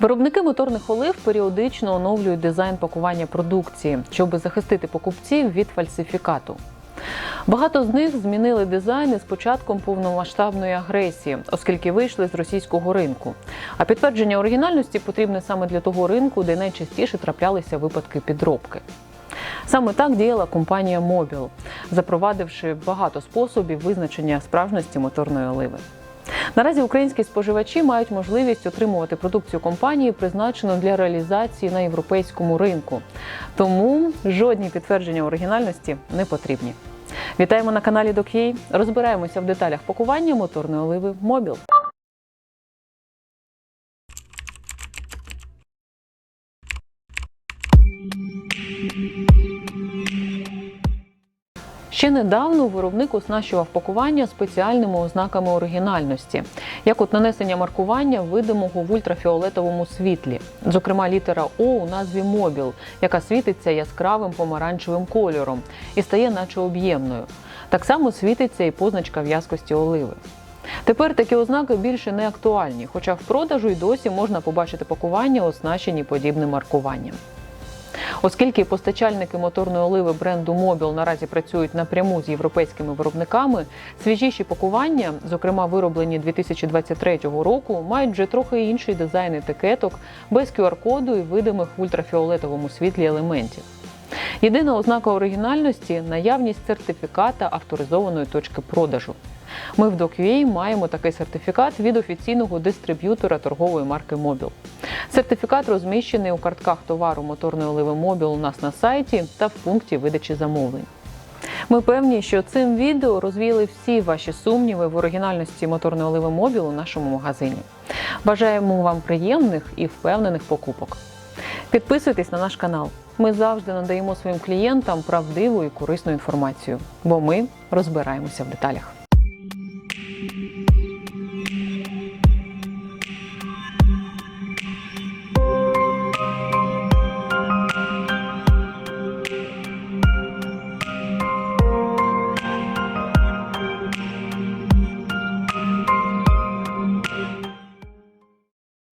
Виробники моторних олив періодично оновлюють дизайн пакування продукції, щоб захистити покупців від фальсифікату. Багато з них змінили дизайни з початком повномасштабної агресії, оскільки вийшли з російського ринку. А підтвердження оригінальності потрібне саме для того ринку, де найчастіше траплялися випадки підробки. Саме так діяла компанія Mobil, запровадивши багато способів визначення справжності моторної оливи. Наразі українські споживачі мають можливість отримувати продукцію компанії, призначену для реалізації на європейському ринку. Тому жодні підтвердження оригінальності не потрібні. Вітаємо на каналі Док'єй. Розбираємося в деталях пакування моторної оливи Мобіл. Ще недавно виробник оснащував пакування спеціальними ознаками оригінальності, як от нанесення маркування видимого в ультрафіолетовому світлі, зокрема літера О у назві Мобіл, яка світиться яскравим помаранчевим кольором і стає наче об'ємною. Так само світиться і позначка в'язкості оливи. Тепер такі ознаки більше не актуальні, хоча в продажу й досі можна побачити пакування, оснащені подібним маркуванням. Оскільки постачальники моторної оливи бренду Мобіл наразі працюють напряму з європейськими виробниками, свіжіші пакування, зокрема вироблені 2023 року, мають вже трохи інший дизайн етикеток без QR-коду і видимих в ультрафіолетовому світлі елементів. Єдина ознака оригінальності наявність сертифіката авторизованої точки продажу. Ми в DocUA маємо такий сертифікат від офіційного дистриб'ютора торгової марки Mobil. Сертифікат розміщений у картках товару моторної оливи Mobil у нас на сайті та в пункті видачі замовлень. Ми певні, що цим відео розвіяли всі ваші сумніви в оригінальності моторної оливи Mobil у нашому магазині. Бажаємо вам приємних і впевнених покупок. Підписуйтесь на наш канал. Ми завжди надаємо своїм клієнтам правдиву і корисну інформацію, бо ми розбираємося в деталях.